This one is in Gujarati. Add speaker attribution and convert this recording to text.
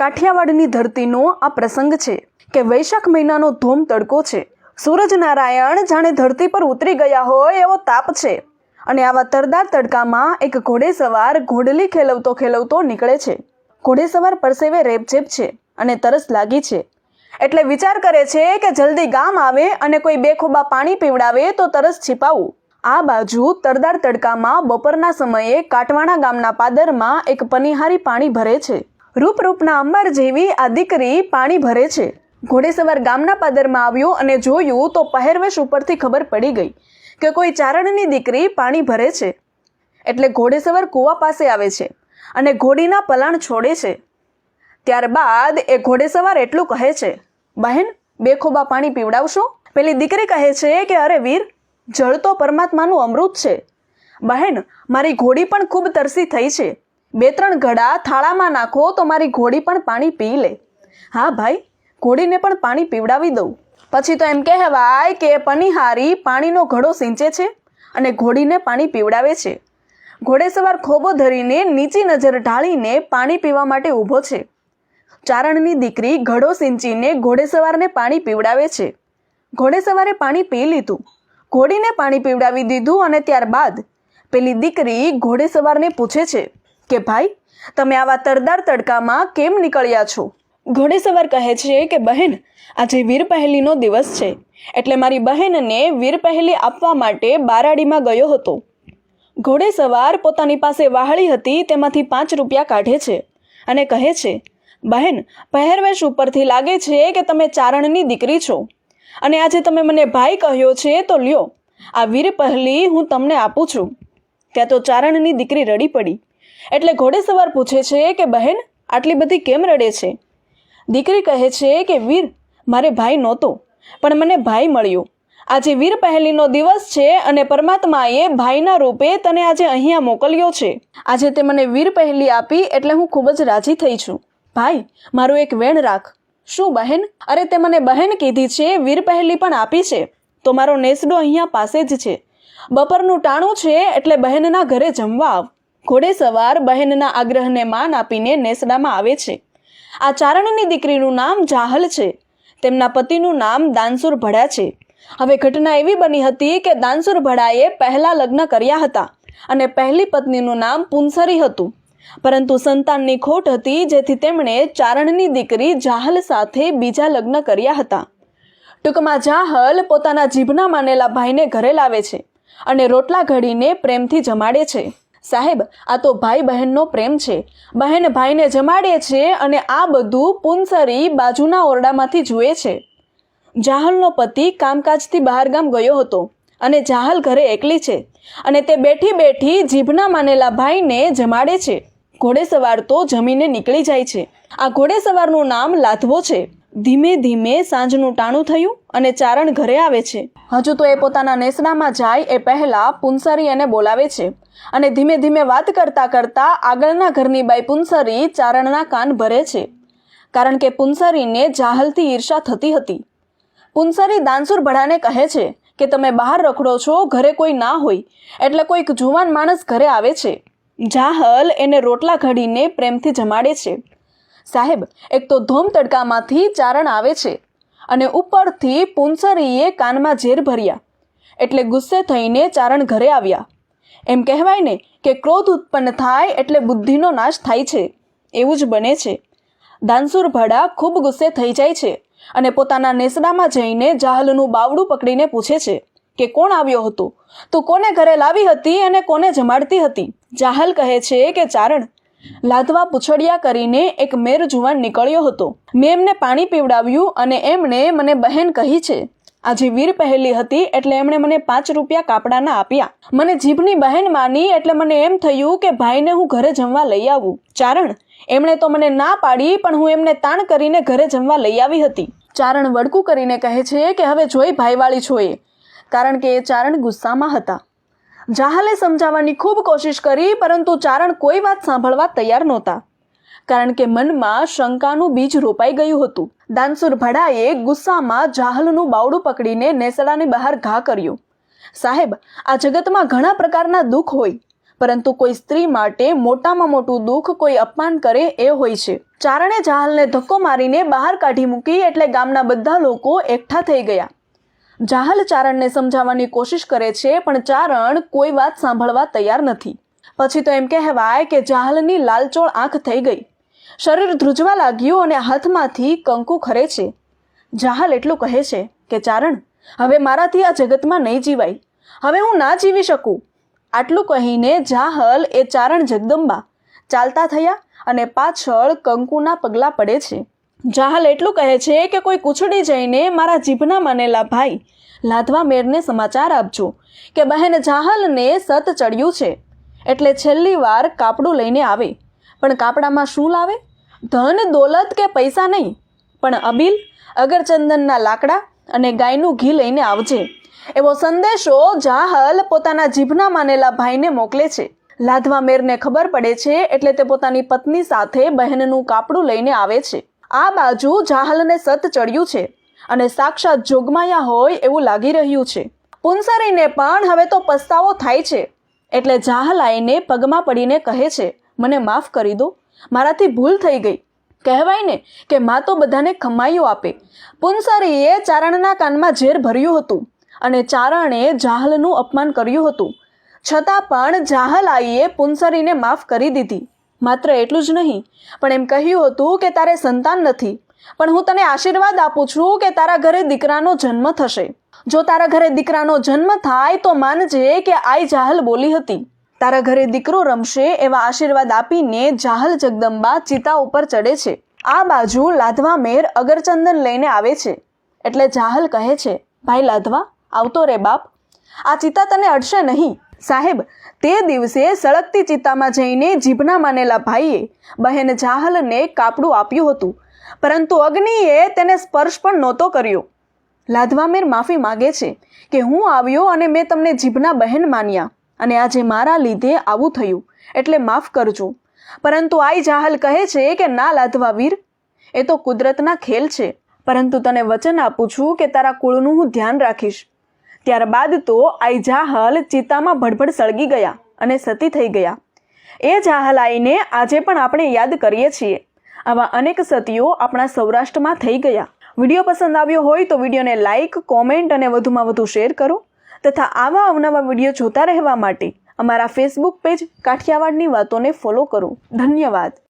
Speaker 1: કાઠિયાવાડની ધરતીનો આ પ્રસંગ છે કે વૈશાખ મહિનાનો ધૂમ તડકો છે. સૂરજનારાયણ જાણે ધરતી પર ઉતરી ગયા હોય એવો તાપ છે અને આવા તરદાર તડકામાં એક ઘોડેસવાર ઘોડલી ખેલવતો ખેલવતો નીકળે છે. ઘોડેસવાર પરસેવે રેપઝેપ છે અને તરસ લાગી છે. એટલે વિચાર કરે છે કે જલ્દી ગામ આવે અને કોઈ બેખોબા પાણી પીવડાવે તો તરસ છીપાવું. આ બાજુ તરદાર તડકામાં બપોરના સમયે કાટવાણા ગામના પાદરમાં એક પનિહારી પાણી ભરે છે. રૂપ રૂપના અંબર જેવી આ દીકરી પાણી ભરે છે. ઘોડેસવાર ગામના પાદરમાં આવ્યો અને જોયું તો પહેરવેશ ઉપરથી ખબર પડી ગઈ કે કોઈ ચારણની દીકરી પાણી ભરે છે. એટલે ઘોડેસવાર કૂવા પાસે આવે છે અને ઘોડીના પલાણ છોડે છે. ત્યારબાદ એ ઘોડેસવાર એટલું કહે છે, બહેન બેખોબા પાણી પીવડાવશો? પેલી દીકરી કહે છે કે, અરે વીર, જળ તો પરમાત્માનું અમૃત છે. બહેન, મારી ઘોડી પણ ખૂબ તરસી થઈ છે. બે ત્રણ ઘડા થાળામાં નાખો તો મારી ઘોડી પણ પાણી પી લે. હા ભાઈ, ઘોડીને પણ પાણી પીવડાવી દઉં. પછી તો એમ કહેવાય કે પનિહારી પાણીનો ઘડો સિંચે છે અને ઘોડીને પાણી પીવડાવે છે. ઘોડેસવાર ખોબો ધરીને નીચી નજર ઢાળીને પાણી પીવા માટે ઊભો છે. ચારણની દીકરી ઘડો સિંચીને ઘોડેસવારને પાણી પીવડાવે છે. ઘોડેસવારે પાણી પી લીધું. ઘોડીને પાણી પીવડાવી દીધું અને ત્યારબાદ પેલી દીકરી ઘોડેસવારને પૂછે છે કે ભાઈ, તમે આવા તરદાર તડકામાં કેમ નીકળ્યા છો? ઘોડેસવાર કહે છે કે, બહેન, આજે વીર પહેલીનો દિવસ છે. એટલે મારી બહેનને વીર પહેલી આપવા માટે બારાડીમાં ગયો હતો. ઘોડેસવાર પોતાની પાસે વાહળી હતી, તેમાંથી પાંચ રૂપિયા કાઢે છે અને કહે છે, બહેન, પહેરવેશ ઉપરથી લાગે છે કે તમે ચારણની દીકરી છો. અને આજે તમે મને ભાઈ કહ્યો છે તો લ્યો. આ વીર પહેલી હું તમને આપું છું. ત્યાં તો ચારણની દીકરી રડી પડી. એટલે ઘોડેસવાર પૂછે છે કે, બહેન, આટલી બધી કેમ રડે છે? દીકરી કહે છે કે, વીર, મારે ભાઈ નહોતો, પણ મને ભાઈ મળ્યો. આજે વીર પહેલીનો દિવસ છે અને પરમાત્માએ ભાઈના રૂપે તને આજે અહીંયા મોકલ્યો છે. આજે તે મને વીર પહેલી આપી એટલે હું ખૂબ જ રાજી થઈ છું. ભાઈ, મારું એક વેણ રાખ. શું, બહેન? અરે, તે મને બહેન કીધી છે, વીર પહેલી પણ આપી છે. તો મારો નેસડો અહીંયા પાસે જ છે. બપોરનું ટાણું છે એટલે બહેનના ઘરે જમવા આવ. ઘોડે સવાર બહેનના આગ્રહને માન આપીને નેસડામાં આવે છે. આ ચારણની દીકરીનું નામ જાહલ છે. તેમના પતિનું નામ દાનસુર ભડા છે. હવે ઘટના એવી બની હતી કે દાનસુર ભડાએ પહેલા લગ્ન કર્યા હતા અને પહેલી પત્નીનું નામ પુંસરી હતું. પરંતુ સંતાનની ખોટ હતી જેથી તેમણે ચારણની દીકરી જાહલ સાથે બીજા લગ્ન કર્યા હતા. ટૂંકમાં જાહલ પોતાના જીભના માનેલા ભાઈને ઘરે લાવે છે અને રોટલા ઘડીને પ્રેમથી જમાડે છે. સાહેબ, આ તો ભાઈ બહેનનો પ્રેમ છે. બહેન ભાઈને જમાડે છે અને આ બધું પુંસરી બાજુના ઓરડામાંથી જુએ છે. જાહલનો પતિ કામકાજથી બહારગામ ગયો હતો અને જાહલ ઘરે એકલી છે અને તે બેઠી બેઠી જીભના માનેલા ભાઈને જમાડે છે. ઘોડેસવાર તો જમીને નીકળી જાય છે. આ ઘોડેસવારનું નામ લાધવો છે. ધીમે ધીમે સાંજનું ટાણું થયું અને ચારણ ઘરે આવે છે. હજુ તો એ પોતાના નેસડામાં જાય એ પહેલા પુંસરી એને બોલાવે છે. અને ધીમે ધીમે વાત કરતા કરતા આગળના ઘરની બાઈ પુંસરી ચારણના કાન ભરે છે. કારણ કે પુંસરીને જાહલથી ઈર્ષા થતી હતી. પુંસરી દાનસુર ભડાને કહે છે કે, તમે બહાર રખડો છો, ઘરે કોઈ ના હોય, એટલે કોઈક જુવાન માણસ ઘરે આવે છે. જાહલ એને રોટલા ઘડીને પ્રેમથી જમાડે છે. સાહેબ, એક તો ધોમ તડકામાંથી ચારણ આવે છે અને ઉપરથી પુંસરીએ કાનમાં ઝેર ભર્યા. એટલે ગુસ્સે થઈને ચારણ ઘરે આવ્યા. એમ કહેવાય ને કે ક્રોધ ઉત્પન્ન થાય એટલે બુદ્ધિનો નાશ થાય છે. એવું જ બને છે. દાનસુર ભડા ખૂબ ગુસ્સે થઈ જાય છે અને પોતાના નેસડામાં જઈને જાહલનું બાવડું પકડીને પૂછે છે કે કોણ આવ્યો હતો? તું કોને ઘરે લાવી હતી અને કોને જમાડતી હતી? જાહલ કહે છે કે ચારણ લાદવા પૂછડિયા કરીને એક મેર જુવાન નીકળ્યો હતો. મેં એમને પાણી પીવડાવ્યું અને એમણે મને બહેન કહી છે, આજે વીર પહેલી હતી એટલે એમણે મને પાંચ રૂપિયા કાપડાના આપ્યા. મને જીભની બહેન માની એટલે મને એમ થયું કે ભાઈને હું ઘરે જમવા લઈ આવું. ચારણ, એમણે તો મને ના પાડી, પણ હું એમને તાણ કરીને ઘરે જમવા લઈ આવી હતી. ચારણ વડકું કરીને કહે છે કે હવે જોઈ ભાઈવાળી છોએ કારણ કે એ ચારણ ગુસ્સામાં હતા. જાહલે સમજાવવાની ખૂબ કોશિશ કરી, પરંતુ ચારણ કોઈ વાત સાંભળવા તૈયાર નહોતા. કારણ કે મનમાં શંકાનું બીજ રોપાઈ ગયું હતું. દાનસુર ભડાએ ગુસ્સામાં જાહલનું બાવડું પકડીને નેસડાની બહાર ઘા કર્યો. સાહેબ, આ જગતમાં ઘણા પ્રકારના દુઃખ હોય, પરંતુ કોઈ સ્ત્રી માટે મોટામાં મોટું દુઃખ કોઈ અપમાન કરે એ હોય છે. ચારણે જાહલને ધક્કો મારીને બહાર કાઢી મૂકી એટલે ગામના બધા લોકો એકઠા થઈ ગયા. જાહલ ચારણને સમજાવવાની કોશિશ કરે છે, પણ ચારણ કોઈ વાત સાંભળવા તૈયાર નથી. પછી તો એમ કહેવાય કે જાહલની લાલચોળ આંખ થઈ ગઈ. શરીર ધ્રુજવા લાગ્યું અને હાથમાંથી કંકુ ખરે છે. જાહલ એટલું કહે છે કે, ચારણ, હવે મારાથી આ જગતમાં નહીં જીવાય. હવે હું ના જીવી શકું. આટલું કહીને જાહલ એ ચારણ જગદંબા ચાલતા થયા અને પાછળ કંકુના પગલાં પડે છે. જાહલ એટલું કહે છે કે કોઈ કૂછડી જઈને મારા જીભના માનેલા ભાઈ, લાધવા મેરને સમાચાર આપજો કે બહેન જાહલને સત ચડ્યું છે. એટલે છેલ્લી વાર કાપડું લઈને આવે. પણ કાપડામાં શું લાવે? ધન, દોલત કે પૈસા નહીં. પણ અબીલ, અગરચંદનના લાકડા અને ગાયનું ઘી લઈને આવજે. એવો સંદેશો જાહલ પોતાના જીભના માનેલા ભાઈને મોકલે છે. લાધવા મેરને ખબર પડે છે એટલે તે પોતાની પત્ની સાથે બહેનનું કાપડું લઈને આવે છે. આ બાજુ જાહલને સત ચડ્યું છે અને સાક્ષાત જોગમાયા હોય એવું લાગી રહ્યું છે. પુંસરીને પણ હવે તો પસ્તાવો થાય છે. એટલે જાહલ આઈને પગમાં પડીને કહે છે, મને માફ કરી દો, મારાથી ભૂલ થઈ ગઈ. કહેવાય ને કે માં તો બધાને ખમાઈઓ આપે. પુંસરીએ ચારણના કાનમાં ઝેર ભર્યું હતું અને ચારણે જાહલનું અપમાન કર્યું હતું. છતાં પણ જાહલ આઈએ પુંસરીને માફ કરી દીધી. માત્ર એટલું જ નહીં, પણ એમ કહ્યું હતું કે તારે સંતાન નથી. પણ હું તને આશીર્વાદ આપું છું કે તારા ઘરે દીકરાનો જન્મ થશે. જો તારા ઘરે દીકરાનો જન્મ થાય તો માનજે કે આઈ જાહલ બોલી હતી. તારા ઘરે દીકરો રમશે એવા આશીર્વાદ આપીને જાહલ જગદંબા ચિતા ઉપર ચડે છે. આ બાજુ લાધવા મેર અગરચંદન લઈને આવે છે. એટલે જાહલ કહે છે, ભાઈ લાધવા, આવતો રે બાપ. આ ચિતા તને અડશે નહીં. સાહેબ, તે દિવસે સળગતી ચિત્તામાં જઈને જીભના માનેલા ભાઈએ બહેન જાહલને કાપડું આપ્યું હતું, પરંતુ અગ્નિએ તેને સ્પર્શ પણ નહોતો કર્યો. લાધવામેર માફી માગે છે કે હું આવ્યો અને મેં તમને જીભના બહેન માન્યા અને આજે મારા લીધે આવું થયું, એટલે માફ કરજો. પરંતુ આઈ જાહલ કહે છે કે ના લાધવા વીર એ તો કુદરતના ખેલ છે. પરંતુ તને વચન આપું છું કે તારા કુળનું હું ધ્યાન રાખીશ. ત્યારબાદ તો આઈ જાહલ ચિતામાં ભડભડ સળગી ગયા અને સતી થઈ ગયા. એ જાહલ આઈને આજે પણ આપણે યાદ કરીએ છીએ. આવા અનેક સતીઓ આપણા સૌરાષ્ટ્રમાં થઈ ગયા. વીડિયો પસંદ આવ્યો હોય તો વિડીયોને લાઇક કોમેન્ટ અને વધુમાં વધુ શેર કરો તથા આવા અવનવા વીડિયો જોતા રહેવા માટે અમારા ફેસબુક પેજ કાઠિયાવાડની વાતોને ફોલો કરો. ધન્યવાદ.